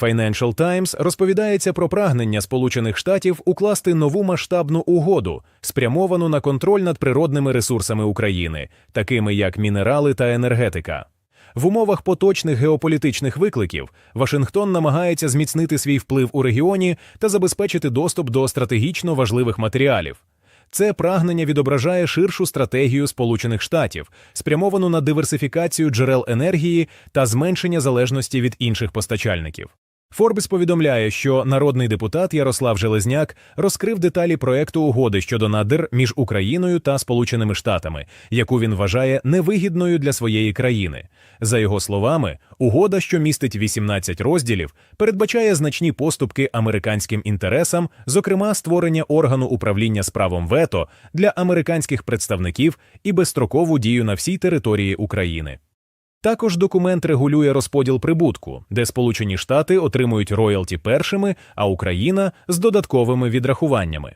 Financial Times розповідається про прагнення Сполучених Штатів укласти нову масштабну угоду, спрямовану на контроль над природними ресурсами України, такими як мінерали та енергетика. В умовах поточних геополітичних викликів Вашингтон намагається зміцнити свій вплив у регіоні та забезпечити доступ до стратегічно важливих матеріалів. Це прагнення відображає ширшу стратегію Сполучених Штатів, спрямовану на диверсифікацію джерел енергії та зменшення залежності від інших постачальників. Форбс повідомляє, що народний депутат Ярослав Железняк розкрив деталі проекту угоди щодо надр між Україною та Сполученими Штатами, яку він вважає невигідною для своєї країни. За його словами, угода, що містить 18 розділів, передбачає значні поступки американським інтересам, зокрема створення органу управління з правом вето для американських представників і безстрокову дію на всій території України. Також документ регулює розподіл прибутку, де Сполучені Штати отримують роялті першими, а Україна з додатковими відрахуваннями.